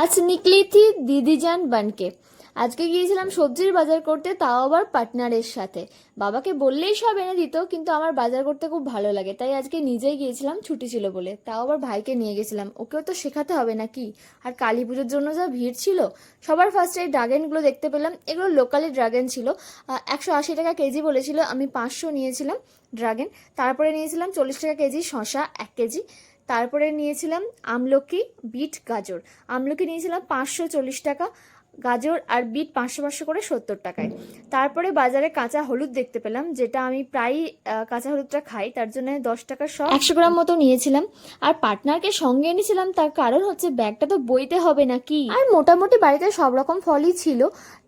আজ নিকলি থি দিদি যান বানকে। আজকে গিয়েছিলাম সবজির বাজার করতে, তাও আবার পার্টনারের সাথে। বাবাকে বললেই সব এনে দিত, কিন্তু আমার বাজার করতে খুব ভালো লাগে, তাই আজকে নিজেই গিয়েছিলাম, ছুটি ছিল বলে। তাও আবার ভাইকে নিয়ে গেছিলাম, ওকেও তো শেখাতে হবে নাকি? আর কালী পুজোর জন্য যা ভিড় ছিল, সবার ফার্স্টে এই ড্রাগনগুলো দেখতে পেলাম। এগুলো লোকালি ড্রাগন ছিল। একশো আশি টাকা কেজি বলেছিল, আমি পাঁচশো নিয়েছিলাম ড্রাগন। তারপরে নিয়েছিলাম চল্লিশ টাকা কেজি শশা এক কেজি। তারপরে নিয়েছিলাম আমলকি বিট গাজর। আমলকি নিয়েছিলাম পাঁচশো চল্লিশ টাকা। গাজর আর বিট পাঁচশো পাঁচশো করে সত্তর টাকায়। তারপরে বাজারে কাঁচা হলুদ দেখতে পেলাম যেটা আমি প্রায় কাঁচা হলুদটা খাই তার জন্য দশ টাকার সব একশো গ্রাম মতো নিয়েছিলাম। আর পার্টনারকে সঙ্গে এনেছিলাম তার কারণ হচ্ছে ব্যাগটা তো বইতে হবে না কি আর মোটামুটি বাড়িতে সব রকম ফলই ছিল।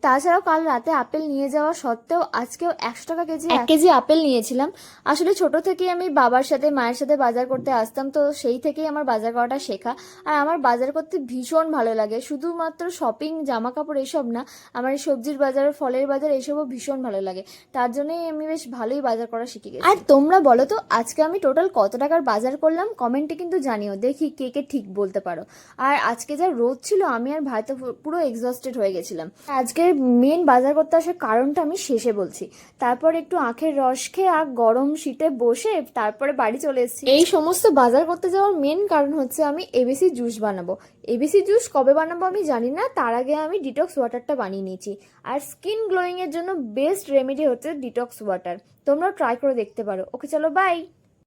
তাছাড়াও কাল রাতে আপেল নিয়ে যাওয়া সত্ত্বেও আজকেও একশো টাকা কেজি এক কেজি আপেল নিয়েছিলাম। আসলে ছোট থেকেই আমি বাবার সাথে মায়ের সাথে বাজার করতে আসতাম তো সেই থেকেই আমার বাজার করাটা শেখা। আর আমার বাজার করতে ভীষণ ভালো লাগে। শুধুমাত্র শপিং জামা কাপড় এসব না আমার এই সবজির বাজার ফলের বাজার এসবও ভীষণ ভালো লাগে। তার জন্যই আমি বেশ ভালোই বাজার করা শিখে গেছি। আর তোমরা বলো তো আজকে আমি টোটাল কত টাকার বাজার করলাম? কমেন্টে কিন্তু জানিও দেখি কে কে ঠিক বলতে পারো। আর আজকে যা রোদ ছিল আমি আর ভাই তো পুরো এক্সস্টেড হয়ে গেছিলাম। আজকে মেন বাজার করতে আসার কারণটা আমি শেষে বলছি। তারপর একটু আখের রস খেয়ে আর গরম শীতে বসে তারপরে বাড়ি চলে এসেছি। এই সমস্ত বাজার করতে যাওয়ার মেন কারণ হচ্ছে আমি এবিসি জুস বানাবো। এবিসি জুস কবে বানাবো আমি জানি না তার আগে আমি ডিটক্স ওয়াটারটা বানিয়ে নিয়েছি। আর স্কিন গ্লোয়িংয়ের জন্য বেস্ট রেমেডি হচ্ছে ডিটক্স ওয়াটার তোমরাও ট্রাই করে দেখতে পারো। ওকে চলো বাই